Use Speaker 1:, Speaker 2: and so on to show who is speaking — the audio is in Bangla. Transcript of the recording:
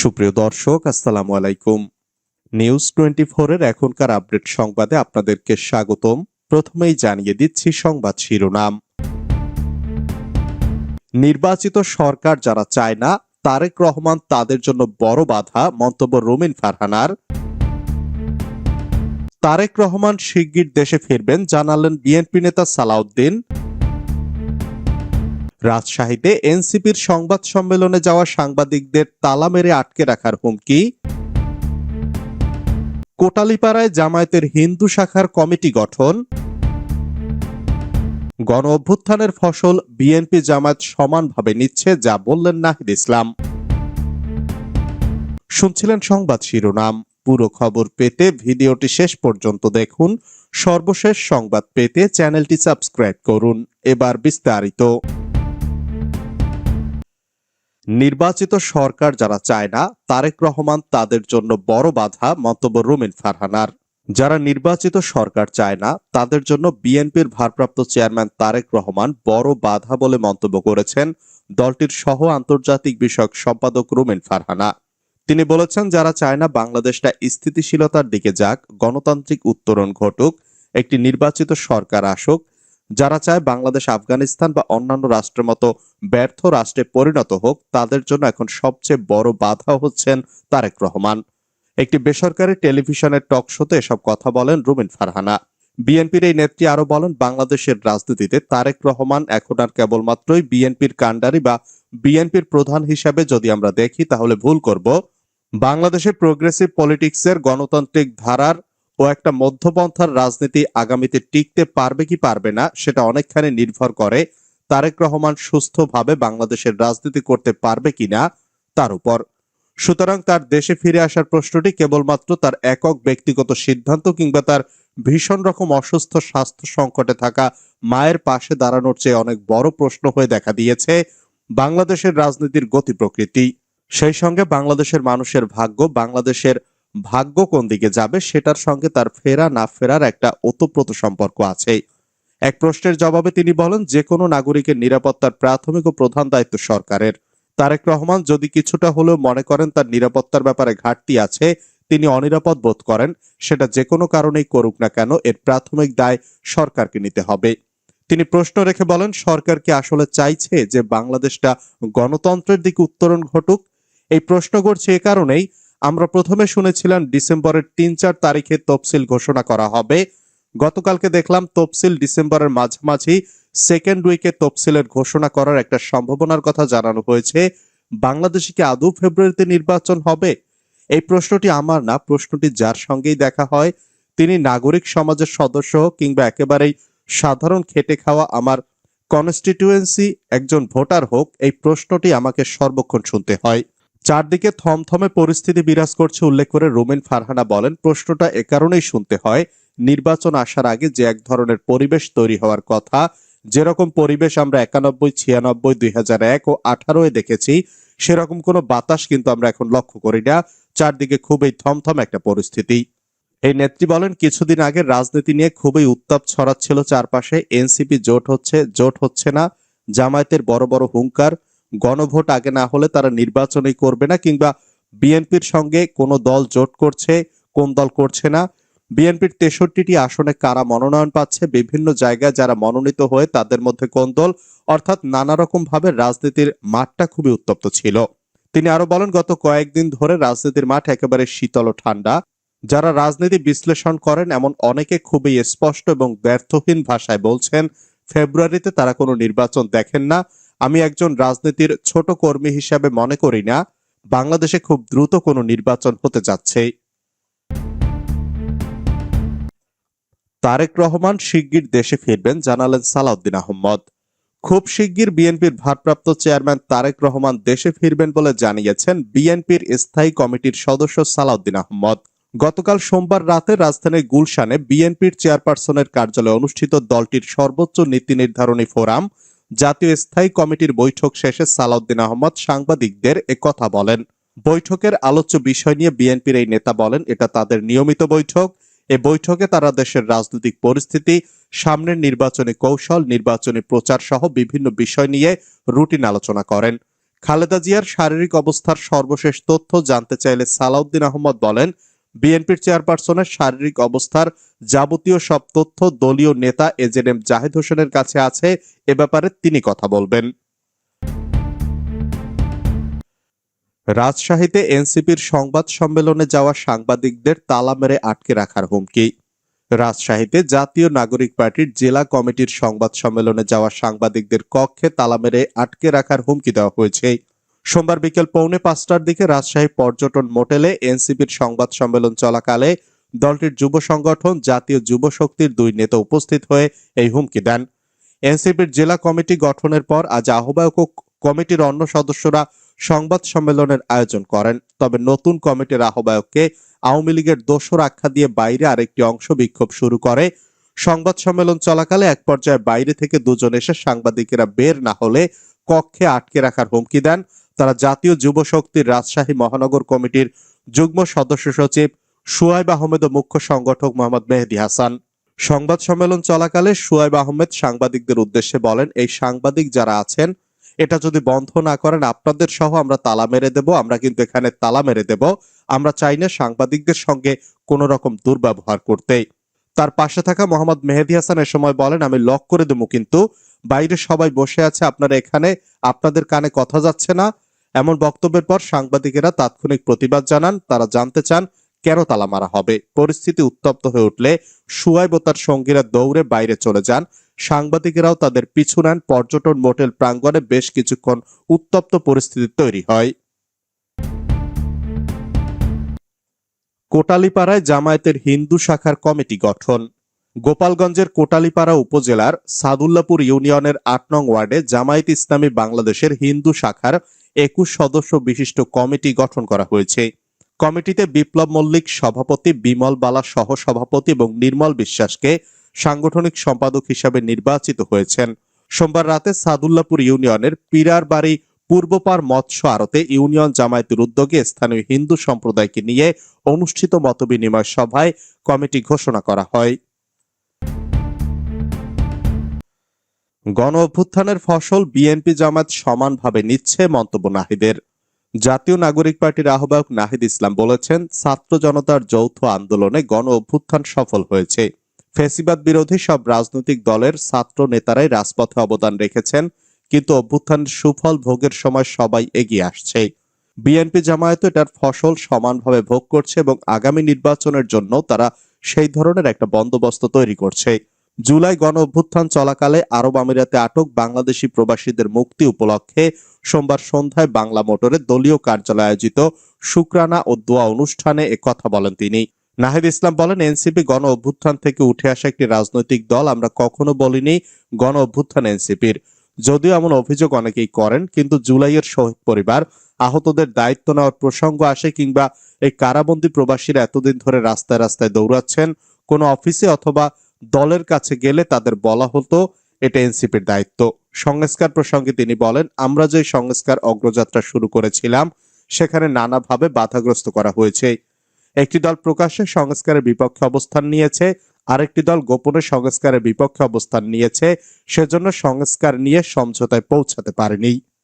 Speaker 1: সুপ্রিয় দর্শক, আসসালামু আলাইকুম। নিউজ টোয়েন্টি এর এখনকার আপডেট সংবাদে আপনাদেরকে স্বাগতম। প্রথমেই জানিয়ে দিচ্ছি সংবাদ শিরোনাম। নির্বাচিত সরকার যারা চায় না, তারেক রহমান তাদের জন্য বড় বাধা, মন্তব্য রুমিন ফারহানার। তারেক রহমান শিগগির দেশে ফিরবেন, জানালেন বিএনপি নেতা সালাউদ্দিন। রাজশাহীতে এনসিপির সংবাদ সম্মেলনে যাওয়া সাংবাদিকদের তালা মেরে আটকে রাখার হুমকি। কোটালিপাড়ায় জামায়াতের হিন্দু শাখার কমিটি গঠন। গণ অভ্যুত্থানের ফসল বিএনপি জামায়াত সমানভাবে নিচ্ছে যা বললেন নাহিদ ইসলাম। শুনছিলেন সংবাদ শিরোনাম। পুরো খবর পেতে ভিডিওটি শেষ পর্যন্ত দেখুন। সর্বশেষ সংবাদ পেতে চ্যানেলটি সাবস্ক্রাইব করুন। এবার বিস্তারিত। নির্বাচিত সরকার যারা চায় না, তারেক রহমান তাদের জন্য বড় বাধা, মন্তব্য রুমিন ফারহানার। যারা নির্বাচিত সরকার চায় না, তাদের জন্য বিএনপির ভারপ্রাপ্ত চেয়ারম্যান তারেক রহমান বড় বাধা বলে মন্তব্য করেছেন দলটির সহ আন্তর্জাতিক বিষয়ক সম্পাদক রুমিন ফারহানা। তিনি বলেছেন, যারা চায় না, বাংলাদেশটা স্থিতিশীলতার দিকে যাক, গণতান্ত্রিক উত্তরণ ঘটুক, একটি নির্বাচিত সরকার আসুক যারা চায় বাংলাদেশ, আফগানিস্তান বা অন্যান্য রাষ্ট্রের মতো ব্যর্থ রাষ্ট্রে পরিণত হোক, তাদের জন্য এখন সবচেয়ে বড় বাধা হচ্ছেন তারেক রহমান। একটি বেসরকারি টেলিভিশনের টক শোতে এসব কথা বলেন রুমিন ফারহানা। বিএনপির এই নেত্রী আরও বলেন, বাংলাদেশের রাজনীতিতে তারেক রহমান এখন আর কেবলমাত্রই বিএনপির কাণ্ডারি বা বিএনপির প্রধান হিসাবে যদি আমরা দেখি, তাহলে ভুল করব। বাংলাদেশে প্রোগ্রেসিভ পলিটিক্সের গণতান্ত্রিক ধারার ও একটা মধ্যপন্থার রাজনীতি আগামীতে টিকতে পারবে কি পারবে না, সেটা অনেকখানি নির্ভর করে তারেক রহমান সুস্থভাবে বাংলাদেশের রাজনীতি করতে পারবে কিনা তার উপর। সুতরাং তার দেশে ফিরে আসার প্রশ্নটি কেবলমাত্র তার একক ব্যক্তিগত সিদ্ধান্ত কিংবা তার ভীষণ রকম অসুস্থ স্বাস্থ্য সংকটে থাকা মায়ের পাশে দাঁড়ানোর চেয়ে অনেক বড় প্রশ্ন হয়ে দেখা দিয়েছে বাংলাদেশের রাজনীতির গতি প্রকৃতি। সেই সঙ্গে বাংলাদেশের মানুষের ভাগ্য, বাংলাদেশের ভাগ্য কোন দিকে যাবে সেটার সঙ্গে তার ফেরা না ফেরার একটা ওতপ্রোত সম্পর্ক আছে। এক প্রশ্নের জবাবে তিনি বলেন, যে কোনো নাগরিকের নিরাপত্তার প্রাথমিক ও প্রধান দায়িত্ব সরকারের। তারেক রহমান যদি কিছুটা হলেও মনে করেন তার নিরাপত্তার ব্যাপারে ঘাটতি আছে, তিনি অনিরাপদ বোধ করেন, সেটা যে কোনো কারণেই করুক না কেন, এর প্রাথমিক দায় সরকারকে নিতে হবে। তিনি প্রশ্ন রেখে বলেন, সরকার কি আসলে চাইছে যে বাংলাদেশটা গণতন্ত্রের দিকে উত্তরণ ঘটুক? এই প্রশ্ন করছে এ কারণেই আমরা প্রথমে শুনেছিলাম ডিসেম্বরের তিন চার তারিখে তফসিল ঘোষণা করা হবে। গতকালকে দেখলাম তফসিল ডিসেম্বরের মাঝামাঝি সেকেন্ড উইকে তফসিলের ঘোষণা করার একটা সম্ভাবনার কথা জানানো হয়েছে। বাংলাদেশে কি আদৌ ফেব্রুয়ারিতে নির্বাচন হবে? এই প্রশ্নটি আমার না, প্রশ্নটি যার সঙ্গেই দেখা হয়। তিনি নাগরিক সমাজের সদস্য কিংবা একেবারেই সাধারণ খেটে খাওয়া আমার কনস্টিটিউয়েন্সি একজন ভোটার হোক, এই প্রশ্নটি আমাকে সর্বক্ষণ শুনতে হয়। চারদিকে থমথমে পরিস্থিতি বিরাজ করছে উল্লেখ করে রোমেন ফারহানা বলেন, প্রশ্নটা এ কারণেই শুনতে হয়, নির্বাচন আসার আগে যে এক ধরনের পরিবেশ তৈরি হওয়ার কথা, যেরকম পরিবেশ আমরা একানব্বই, ছিয়ানব্বই, দুই হাজার এক ও আঠারোয় দেখেছি, সেরকম কোনো বাতাস কিন্তু আমরা এখন লক্ষ্য করি না। চারদিকে খুবই থমথম একটা পরিস্থিতি। এই নেত্রী বলেন, কিছুদিন আগে রাজনীতি নিয়ে খুবই উত্তাপ ছড়াচ্ছিল চারপাশে, এনসিপি জোট হচ্ছে জোট হচ্ছে না, জামায়াতের বড় বড় হুঙ্কার গণভোট আগে না হলে তারা নির্বাচনই করবে না, কিংবা বিএনপির সঙ্গে কোনো দল জোট করছে, কোন দল করছে না। বিএনপির তেষট্টিটি আসনে কারা মনোনয়ন পাচ্ছে, বিভিন্ন জায়গায় যারা মনোনীত হয়ে তাদের মধ্যে কোন দল, অর্থাৎ নানা রকম ভাবে রাজনীতির মাঠটা খুবই উত্তপ্ত ছিল। তিনি আরও বলেন, গত কয়েকদিন ধরে রাজনীতির মাঠ একেবারে শীতল ও ঠান্ডা। যারা রাজনীতি বিশ্লেষণ করেন, এমন অনেকে খুবই স্পষ্ট এবং ব্যর্থহীন ভাষায় বলছেন, ফেব্রুয়ারিতে তারা কোনো নির্বাচন দেখেন না আমি একজন রাজনীতির ছোট কর্মী হিসাবে মনে করি না, বাংলাদেশে খুব দ্রুত কোনো নির্বাচন হতে যাচ্ছে। তারেক রহমান শিগগির দেশে ফিরবেন জানালেন সালাউদ্দিন আহমদ। খুব শিগগির বিএনপির ভারপ্রাপ্ত চেয়ারম্যান তারেক রহমান দেশে ফিরবেন বলে জানিয়েছেন বিএনপির স্থায়ী কমিটির সদস্য সালাউদ্দিন আহমদ। গতকাল সোমবার রাতে রাজধানীর গুলশানে বিএনপির চেয়ারপারসনের কার্যালয়ে অনুষ্ঠিত দলটির সর্বোচ্চ নীতি নির্ধারণী ফোরাম জাতীয় স্থায়ী কমিটির বৈঠক শেষে সালাউদ্দিন আহমদ সাংবাদিকদের কথা বলেন। বৈঠকের আলোচ্য বিষয় নিয়ে বিএনপির এই নেতা বলেন, এটা তাদের নিয়মিত বৈঠক। এ বৈঠকে তারা দেশের রাজনৈতিক পরিস্থিতি, সামনের নির্বাচনী কৌশল, নির্বাচনী প্রচার সহ বিভিন্ন বিষয় নিয়ে রুটিন আলোচনা করেন। খালেদা জিয়ার শারীরিক অবস্থার সর্বশেষ তথ্য জানতে চাইলে সালাউদ্দিন আহমদ বলেন বিএনপির চেয়ারপারসনের শারীরিক অবস্থার যাবতীয় সব তথ্য দলীয় নেতা এজেডএম জাহেদ হোসেনের কাছে আছে, এ ব্যাপারে তিনি কথা বলবেন। রাজশাহীতে এনসিপির সংবাদ সম্মেলনে যাওয়া সাংবাদিকদের তালা মেরে আটকে রাখার হুমকি। রাজশাহীতে জাতীয় নাগরিক পার্টির জেলা কমিটির সংবাদ সম্মেলনে যাওয়া সাংবাদিকদের কক্ষে তালা মেরে আটকে রাখার হুমকি দেওয়া হয়েছে। সোমবার বিকেল পৌনে পাঁচটার দিকে রাজশাহী পর্যটন মোটেলে এনসিপির সংবাদ সম্মেলন চলাকালে দলটির যুব সংগঠন জাতীয় যুব শক্তির দুই নেতা উপস্থিত হয়ে এই হুমকি দেন। এনসিপির জেলা কমিটি গঠনের পর আজ আহ্বায়ক কমিটির অন্য সদস্যরা সংবাদ সম্মেলনের আয়োজন করেন। তবে নতুন কমিটির আহ্বায়ককে আওয়ামী লীগের দোসর আখ্যা দিয়ে বাইরে আরেকটি অংশ বিক্ষোভ শুরু করে। সংবাদ সম্মেলন চলাকালে এক পর্যায়ে বাইরে থেকে দুজন এসে সাংবাদিকেরা বের না হলে কক্ষে আটকে রাখার হুমকি দেন। তারা জাতীয় যুব শক্তির রাজশাহী মহানগর কমিটির যুগ্ম সদস্য সচিব সুয়াইব আহমেদ ও মুখ্য সংগঠক মোহাম্মদ মেহেদি হাসান। সংবাদ সম্মেলন চলাকালে সুয়াইব আহমেদ সাংবাদিকদের উদ্দেশ্যে বলেন, এই সাংবাদিক যারা আছেন, এটা যদি বন্ধ না করেন, আপনাদের সহ আমরা তালা মেরে দেব, আমরা কিন্তু এখানে তালা মেরে দেব, আমরা চাই না সাংবাদিকদের সঙ্গে কোনো রকম দুর্ব্যবহার করতে। তার পাশে থাকা মোহাম্মদ মেহেদি হাসান এ সময় বলেন, আমি লক করে দেবো, কিন্তু বাইরে সবাই বসে আছে, আপনারা এখানে, আপনাদের কানে কথা যাচ্ছে না এমন বক্তব্যের পর সাংবাদিকেরা তাৎক্ষণিক প্রতিবাদ জানান। তারা জানতে চান, কেন তালা মারা হবে? পরিস্থিতি উত্তপ্ত হয়ে উঠলে সুয়াইব তার সঙ্গীরা দৌড়ে বাইরে চলে যান। সাংবাদিকেরাও তাদের পিছু নেন। পর্যটন মোটেল প্রাঙ্গণে বেশ কিছুক্ষণ উত্তপ্ত পরিস্থিতি তৈরি হয়। কোটালিপাড়ায় জামায়াতের হিন্দু শাখার কমিটি গঠন। গোপালগঞ্জের কোটালীপাড়া উপজেলার সাদুল্লাপুর ইউনিয়নের আট নং ওয়ার্ডে জামায়াত ইসলামী বাংলাদেশের হিন্দু শাখার একুশ সদস্য বিশিষ্ট কমিটি গঠন করা হয়েছে। কমিটিতে বিপ্লব মল্লিক সভাপতি, বিমল বালা সহ সভাপতি এবং নির্মল বিশ্বাসকে সাংগঠনিক সম্পাদক হিসাবে নির্বাচিত হয়েছেন। সোমবার রাতে সাদুল্লাপুর ইউনিয়নের পিরার বাড়ি পূর্বপার মৎস্য আড়তে ইউনিয়ন জামায়াতের উদ্যোগে স্থানীয় হিন্দু সম্প্রদায়কে নিয়ে অনুষ্ঠিত মতবিনিময় সভায় কমিটি ঘোষণা করা হয়। গণ অভ্যুত্থানের ফসল বিএনপি জামাত সমানভাবে নিচ্ছে মন্তব্য নাহিদের। জাতীয় নাগরিক পার্টির আহ্বায়ক নাহিদ ইসলাম বলেছেন, ছাত্র জনতার যৌথ আন্দোলনে গণ অভ্যুত্থান সফল হয়েছে। ফেসিবাদ বিরোধী সব রাজনৈতিক দলের ছাত্র নেতারাই রাজপথে অবদান রেখেছেন, কিন্তু অভ্যুত্থানের সুফল ভোগের সময় সবাই এগিয়ে আসছে। বিএনপি জামায়াত এটার ফসল সমানভাবে ভোগ করছে এবং আগামী নির্বাচনের জন্য তারা সেই ধরনের একটা বন্দোবস্ত তৈরি করছে। জুলাই গণ অভ্যুত্থান চলাকালে আরব আমিরাতে আটক বাংলাদেশি প্রবাসীদের মুক্তি উপলক্ষে সোমবার সন্ধ্যায় বাংলা মোটরে দলীয় কার্যালয়ে আয়োজিত শুক্রানা ও দোয়া অনুষ্ঠানে কথা বলেন তিনি। নাহিদ ইসলাম বলেন, এনসিপি গণ অভ্যুত্থান থেকে উঠে আসা একটি রাজনৈতিক দল আমরা কখনো বলিনি গণ অভ্যুত্থান এনসিপির। যদিও এমন অভিযোগ অনেকেই করেন, কিন্তু জুলাইয়ের শহীদ পরিবার, আহতদের দায়িত্ব নেওয়ার প্রসঙ্গ আসে কিংবা এই কারাবন্দী প্রবাসীরা এতদিন ধরে রাস্তায় রাস্তায় দৌড়াচ্ছেন, কোনো অফিসে অথবা দলের কাছে গেলে তাদের বলা হতো, এটা এনসিপির দায়িত্ব। সংস্কার প্রসঙ্গে তিনি বলেন, আমরা যে সংস্কার অগ্রযাত্রা শুরু করেছিলাম, সেখানে নানাভাবে বাধাগ্রস্ত করা হয়েছে। একটি দল প্রকাশ্যে সংস্কারের বিপক্ষে অবস্থান নিয়েছে, আরেকটি দল গোপনে সংস্কারের বিপক্ষে অবস্থান নিয়েছে, সেজন্য সংস্কার নিয়ে সমঝোতায় পৌঁছাতে পারেনি।